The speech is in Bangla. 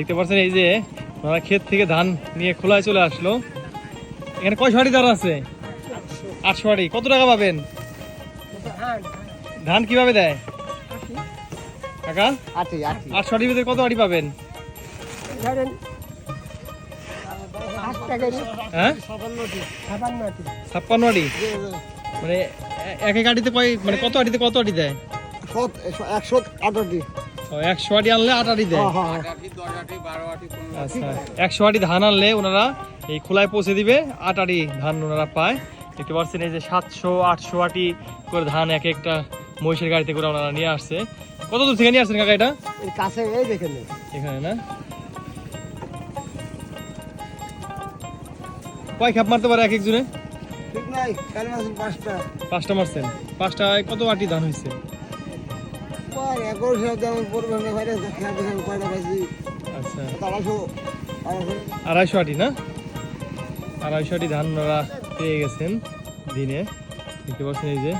দেখতে পাচ্ছেন এই যে ওনারা ক্ষেত থেকে ধান নিয়ে খোলায় চলে আসলো। এখানে কয় শাড়ি দাঁড়া আছে? আটশো আড়ি কত টাকা পাবেন? ধান কীভাবে দেয়? কাকা? আটি আটি আটশো আড়ির ভিতরে কত আড়ি পাবেন? আট হ্যাঁ? আটি। ছাপ্পান্ন আড়ি মানে এক এক আড়িতে কয় মানে কত আড়িতে কত আড়ি দেয়? একশো আটাটি ও, একশো আড়ি আনলে আট আড়ি দেয়। আচ্ছা একশো আটি ধান আনলে ওনারা এই খোলায় পৌঁছে দিবে আট আটি ধান ওনারা পায়। দেখতে পাচ্ছেন এই যে সাতশো আটশো আটি করে ধান এক একটা মহিষের গাড়িতে করে ওনারা নিয়ে আসছে। কত দূর থেকে নিয়ে আসছেন কাকা এটা? কাছে এই দেখেন। এখানে না? কয় খাপ মারতে পারে এক একজনে? ঠিক নাই পাঁচটা। পাঁচটা মারছেন। পাঁচটায় কত আটি ধান হয়েছে যেমন পড়বে না কয়টা পাইছি। আচ্ছা। আড়াইশো আড়াইশো। আড়াইশো আটি না? আড়াইশো আটি ধান ওরা পেয়ে গেছেন দিনে। দেখতে পাচ্ছেন এই যে